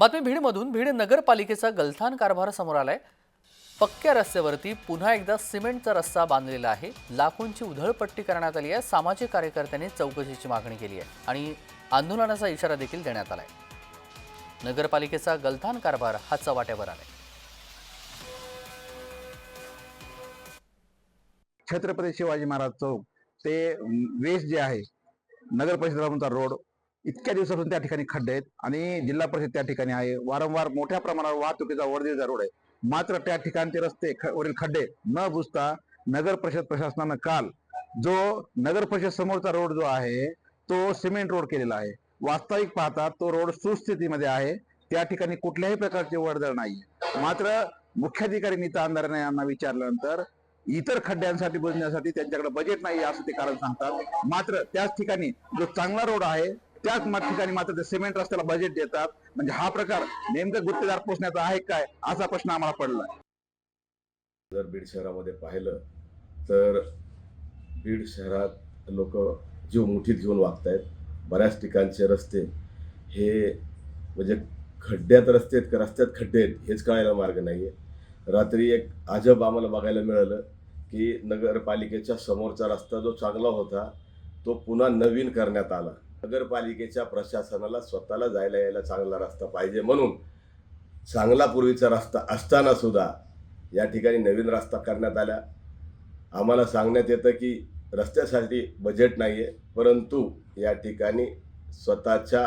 बातमी भीडमधून भीड नगरपालिकेचा गलथान कारभार समोर आलाय. पक्क्या रस्त्यावरती पुन्हा एकदा सिमेंटचा रस्ता बांधलेला आहे. लाखोंची उधळपट्टी करण्यात आली आहे. सामाजिक कार्यकर्त्यांनी चौकशीची मागणी केली आहे आणि आंदोलनाचा इशारा देखील देण्यात आलाय. नगरपालिकेचा गलथान कारभार हा चव्हाट्यावर आलाय. छत्रपती शिवाजी महाराज चौक ते वेस्ट जे आहे नगर परिषद रोड इतक्या दिवसापासून त्या ठिकाणी खड्डे आहेत आणि जिल्हा परिषद त्या ठिकाणी आहे. वारंवार मोठ्या प्रमाणावर वाहतुकीचा वर्दळीचा रोड आहे. मात्र त्या ठिकाणचे रस्ते वरील खड्डे न बुजता नगर परिषद प्रशासनानं काल जो नगर परिषद समोरचा रोड जो आहे तो सिमेंट रोड केलेला आहे. वास्तविक पाहता तो रोड सुस्थितीमध्ये आहे. त्या ठिकाणी कुठल्याही प्रकारचे वर्दळ नाही. मात्र मुख्याधिकारी नीता अंधारे यांना विचारल्यानंतर इतर खड्ड्यांसाठी बुजण्यासाठी त्यांच्याकडे बजेट नाही असं ते कारण सांगतात. मात्र त्याच ठिकाणी जो चांगला रोड आहे त्याच ठिकाणी मात्र ते सिमेंट रस्त्याला बजेट देतात. म्हणजे हा प्रकार नेमकं गुत्तेदार पोचण्याचा आहे काय असा प्रश्न आम्हाला पडला. जर बीड शहरामध्ये पाहिलं तर बीड शहरात लोक जीव मुठीत घेऊन वागत आहेत बऱ्याच ठिकाणचे रस्ते हे म्हणजे खड्ड्यात रस्ते आहेत का? रस्त्यात खड्डे आहेत हेच कळायला मार्ग नाही आहे रात्री एक अजब आम्हाला बघायला मिळालं की नगरपालिकेच्या समोरचा रस्ता जो चांगला होता तो पुन्हा नवीन करण्यात आला. नगरपालिकेच्या प्रशासनाला स्वतःला जायला यायला चांगला रस्ता पाहिजे म्हणून चांगला पूर्वीचा रस्ता असताना सुद्धा या ठिकाणी नवीन रस्ता करण्यात आला. आम्हाला सांगण्यात येतं की रस्त्यासाठी बजेट नाही आहे परंतु या ठिकाणी स्वतःच्या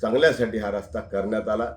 चांगल्यासाठी हा रस्ता करण्यात आला.